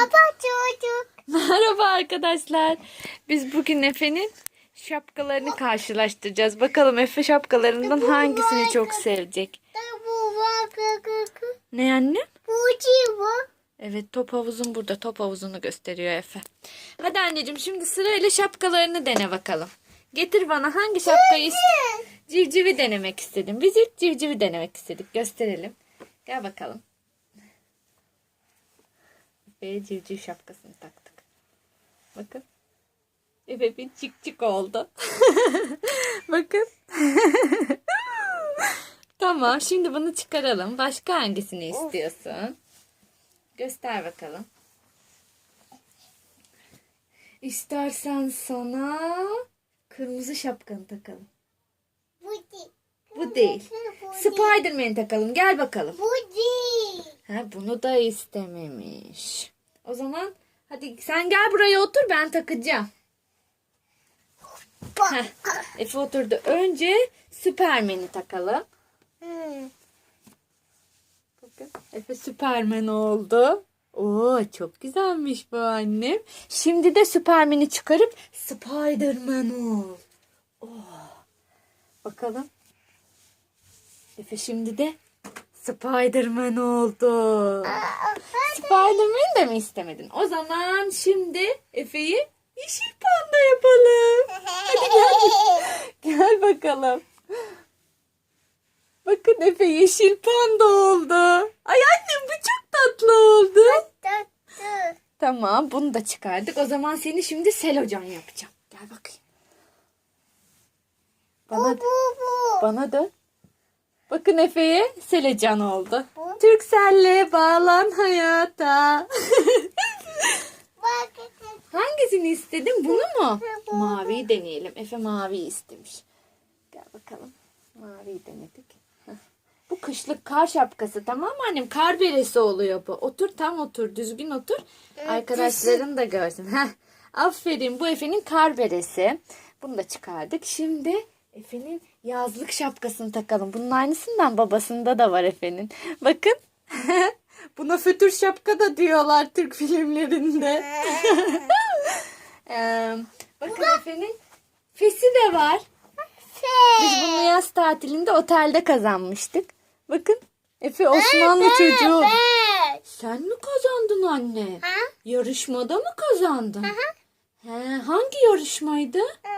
Baba çocuk. Merhaba arkadaşlar. Biz bugün Efe'nin şapkalarını karşılaştıracağız. Bakalım Efe şapkalarından hangisini çok sevecek. Ne anne? Bu çi var. Evet top havuzun burada. Top havuzunu gösteriyor Efe. Hadi anneciğim şimdi sırayla şapkalarını dene bakalım. Getir bana hangi şapkayı Civcivi denemek istedim. Biz ilk civcivi denemek istedik. Gösterelim. Gel bakalım. Efe'ye civciv şapkasını taktık. Bakın. Efe bir çık çık oldu. Bakın. tamam şimdi bunu çıkaralım. Başka hangisini istiyorsun? Göster bakalım. İstersen sana kırmızı şapkanı takalım. Bu değil. Bu değil. Spiderman takalım. Gel bakalım. Bu değil. Ha, bunu da istememiş. O zaman hadi sen gel buraya otur ben takacağım. Heh, Efe oturdu. Önce Süpermen'i takalım. Hmm. Bakın Efe Süpermen oldu. Oo çok güzelmiş bu annem. Şimdi de Süpermen'i çıkarıp Spiderman ol. Oo. Bakalım. Efe şimdi de Spiderman oldu. Spiderman'i de mi istemedin? O zaman şimdi Efe'yi yeşil panda yapalım. Hadi gel. Gel bakalım. Bakın Efe yeşil panda oldu. Ay annem bu çok tatlı oldu. Tatlı. Tamam bunu da çıkardık. O zaman seni şimdi Selocan yapacağım. Gel bakayım. Bana, Bu bu. bana dön. Bakın Efe'ye Selecan oldu. Bu? Türkcell'le bağlan hayata. Hangisini istedin? Bunu mu? Maviyi deneyelim. Efe mavi istemiş. Gel bakalım. Maviyi denedik. Bu kışlık kar şapkası tamam mı annem? Kar beresi oluyor bu. Otur tam otur. Düzgün otur. Arkadaşların da görsün. Heh. Aferin. Bu Efe'nin kar beresi. Bunu da çıkardık. Şimdi Efe'nin yazlık şapkasını takalım. Bunun aynısından babasında da var Efe'nin. Bakın. Buna fötür şapka da diyorlar Türk filmlerinde. Ee, bakın Efe'nin fesi de var. Biz bunu yaz tatilinde otelde kazanmıştık. Bakın Efe Osmanlı çocuğu. Sen mi kazandın anne? Ha? Yarışmada mı kazandın? He, hangi yarışmaydı? Hmm.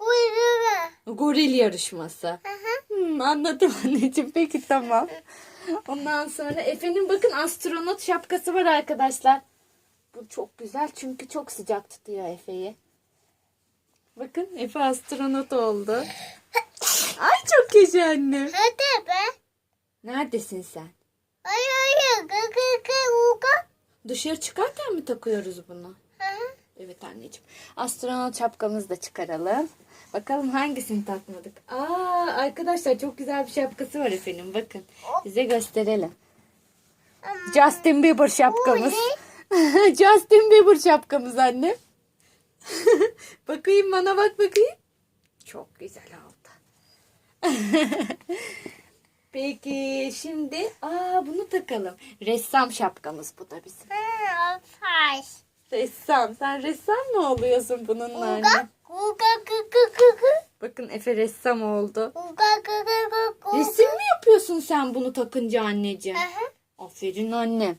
Kuyruğu. Goril yarışması. Hmm, anladım anneciğim. Peki tamam. Ondan sonra Efe'nin bakın astronot şapkası var arkadaşlar. Bu çok güzel çünkü çok sıcak tutuyor Efe'yi. Bakın Efe astronot oldu. Ay çok güzel anne. Hadi be. Neredesin sen? Ay ay. Uka. Dışarı çıkarken mi takıyoruz bunu? Evet anneciğim. Astronot şapkamızı da çıkaralım. Bakalım hangisini takmadık. Aa arkadaşlar çok güzel bir şapkası var efendim. Bakın size gösterelim. Justin Bieber şapkamız. Justin Bieber şapkamız anne. bakayım bana bak bakayım. Çok güzel oldu. Peki şimdi aa bunu takalım. Ressam şapkamız bu da bizim. Hı. Ressam. Sen ressam mı oluyorsun bununla anne? Bakın Efe ressam oldu. Resim mi yapıyorsun sen bunu takınca anneciğim? Hı. Aferin anne.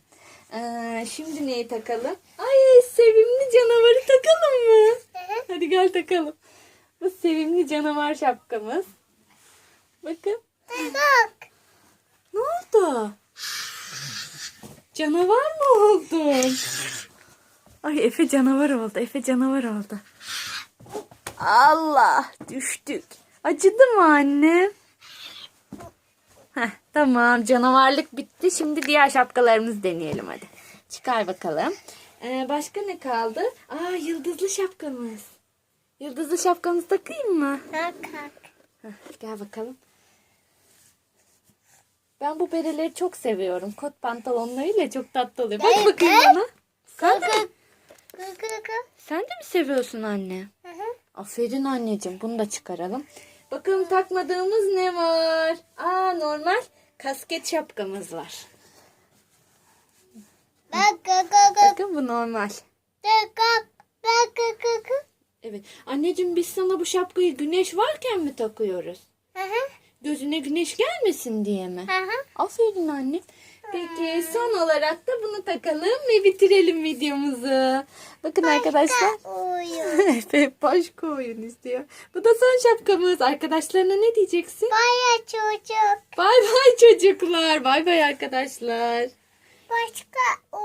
Ee, şimdi neyi takalım? Ay sevimli canavarı takalım mı? Hadi gel takalım. Bu sevimli canavar şapkamız. Bakın. Bak. Ne oldu? Canavar mı oldun? Ay Efe canavar oldu. Efe canavar oldu. Allah düştük. Acıdı mı anne? Heh, tamam canavarlık bitti. Şimdi diğer şapkalarımızı deneyelim hadi. Çıkar bakalım. Ee, başka ne kaldı? Aa yıldızlı şapkamız. Yıldızlı şapkamızı takayım mı? Bak. Heh, gel bakalım. Ben bu bereleri çok seviyorum. Kot pantolonlarıyla çok tatlı oluyor. Bak bakayım bana. Sen de, Kı kı kı. sen de mi seviyorsun anne? Hı hı. Aferin anneciğim. Bunu da çıkaralım. Bakalım takmadığımız ne var? Aa normal kasket şapkamız var. Tamam bu normal. Kaka. Kaka kaka. Evet. Anneciğim biz sana bu şapkayı güneş varken mi takıyoruz? Hı hı. Gözüne güneş gelmesin diye mi? Hı hı. Aferin annem. Peki son olarak da bunu takalım ve bitirelim videomuzu. Bakın arkadaşlar. Uyuyor. Efe başka oyun istiyor. Bu da son şapkamız. Arkadaşlarına ne diyeceksin? Baya çocuk. Bay bay çocuklar. Bay bay arkadaşlar. Başka